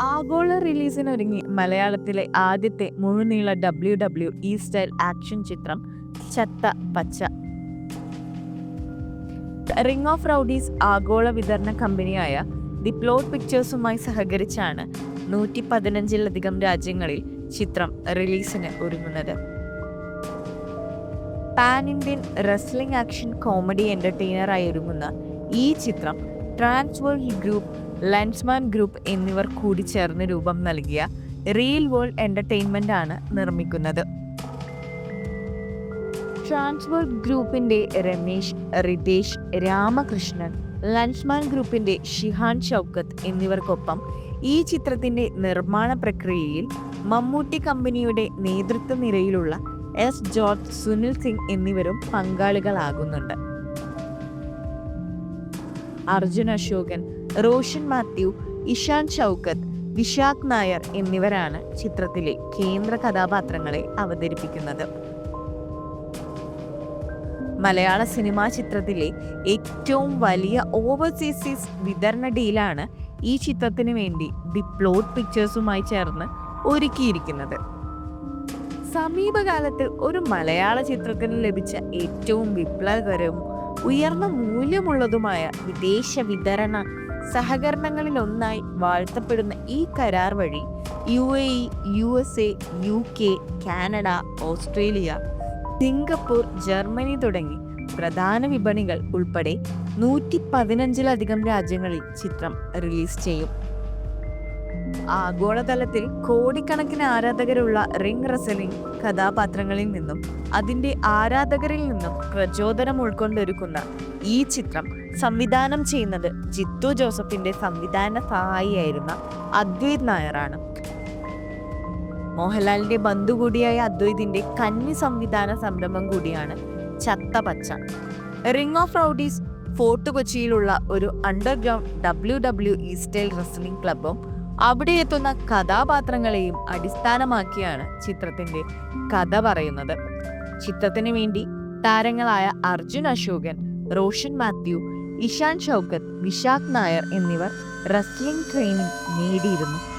ആഗോള റിലീസിനൊരുങ്ങി മലയാളത്തിലെ ആദ്യത്തെ മുഴുനീള W W E style action ചിത്രം Chatha Pacha. Ring of rowdies ആഗോള വിതരണ കമ്പനിയായ ദി പ്ലോട്ട് പിക്ചേഴ്സുമായി സഹകരിച്ചാണ് നൂറ്റി പതിനഞ്ചിലധികം രാജ്യങ്ങളിൽ ചിത്രം റിലീസിന് ഒരുങ്ങുന്നത്. Pan Indian wrestling action comedy എന്റർടൈനറായി ഒരുങ്ങുന്ന ഈ ചിത്രം ട്രാൻസ്വേൾഡ് ഗ്രൂപ്പ് ലെൻസ്മാൻ ഗ്രൂപ്പ് എന്നിവർ കൂടി ചേർന്ന് രൂപം നൽകിയ റിയൽ വേൾഡ് എന്റർടൈൻമെന്റ് ആണ് നിർമ്മിക്കുന്നത്. ട്രാൻസ്വേൾഡ് ഗ്രൂപ്പിന്റെ രമേശ് റിതേഷ് രാമകൃഷ്ണൻ ലൻസ്മാൻ ഗ്രൂപ്പിന്റെ ഷിഹാൻ ഷൗക്കത്ത് എന്നിവർക്കൊപ്പം ഈ ചിത്രത്തിന്റെ നിർമ്മാണ പ്രക്രിയയിൽ മമ്മൂട്ടി കമ്പനിയുടെ നേതൃത്വ നിരയിലുള്ള എസ് ജോർജ് സുനിൽ സിംഗ് എന്നിവരും പങ്കാളികളാകുന്നുണ്ട്. അർജുൻ അശോകൻ റോഷൻ മാത്യു ഇഷാൻ ഷൗക്കത്ത് വിശാഖ് നായർ എന്നിവരാണ് ചിത്രത്തിലെ കേന്ദ്ര കഥാപാത്രങ്ങളെ അവതരിപ്പിക്കുന്നത്. മലയാള സിനിമാ ചിത്രത്തിലെ ഏറ്റവും വലിയ ഓവർസീസീസ് വിതരണ ഡീലാണ് ഈ ചിത്രത്തിന് വേണ്ടി ദി പ്ലോട്ട് പിക്ചേഴ്സുമായി ചേർന്ന് ഒരുക്കിയിരിക്കുന്നത്. സമീപകാലത്ത് ഒരു മലയാള ചിത്രത്തിന് ലഭിച്ച ഏറ്റവും വിപ്ലവകരവും ഉയർന്ന മൂല്യമുള്ളതുമായ വിദേശ വിതരണ സഹകരണങ്ങളിലൊന്നായി വാഴ്ത്തപ്പെടുന്ന ഈ കരാർ വഴി U A E U S A U K Canada Australia Singapore Germany തുടങ്ങി പ്രധാന വിപണികൾ ഉൾപ്പെടെ നൂറ്റി പതിനഞ്ചിലധികം രാജ്യങ്ങളിൽ ചിത്രം റിലീസ് ചെയ്യും. ആഗോളതലത്തിൽ കോടിക്കണക്കിന് ആരാധകരുള്ള റിംഗ് റസലിംഗ് കഥാപാത്രങ്ങളിൽ നിന്നും അതിന്റെ ആരാധകരിൽ നിന്നും പ്രചോദനം ഉൾക്കൊണ്ടൊരുക്കുന്ന ഈ ചിത്രം സംവിധാനം ചെയ്യുന്നത്. ജിത്തു ജോസഫിന്റെ സംവിധാന സഹായിയായിരുന്ന അദ്വൈത് നായറാണ്. മോഹൻലാലിന്റെ ബന്ധു കൂടിയായ അദ്വൈതിന്റെ കന്നി സംവിധാന സംരംഭം കൂടിയാണ് Chatha Pacha ring of rowdies Fort കൊച്ചിയിലുള്ള ഒരു underground W W E style wrestling ക്ലബും അവിടെ എത്തുന്ന കഥാപാത്രങ്ങളെയും അടിസ്ഥാനമാക്കിയാണ് ചിത്രത്തിന്റെ കഥ പറയുന്നത്. ചിത്രത്തിന് വേണ്ടി താരങ്ങളായ അർജുൻ അശോകൻ റോഷൻ മാത്യു ഇഷാൻ ഷൗക്കത്ത് വിശാഖ് നായർ എന്നിവർ റസ്ലിംഗ് ട്രെയിനിങ് നേടിയിരുന്നു.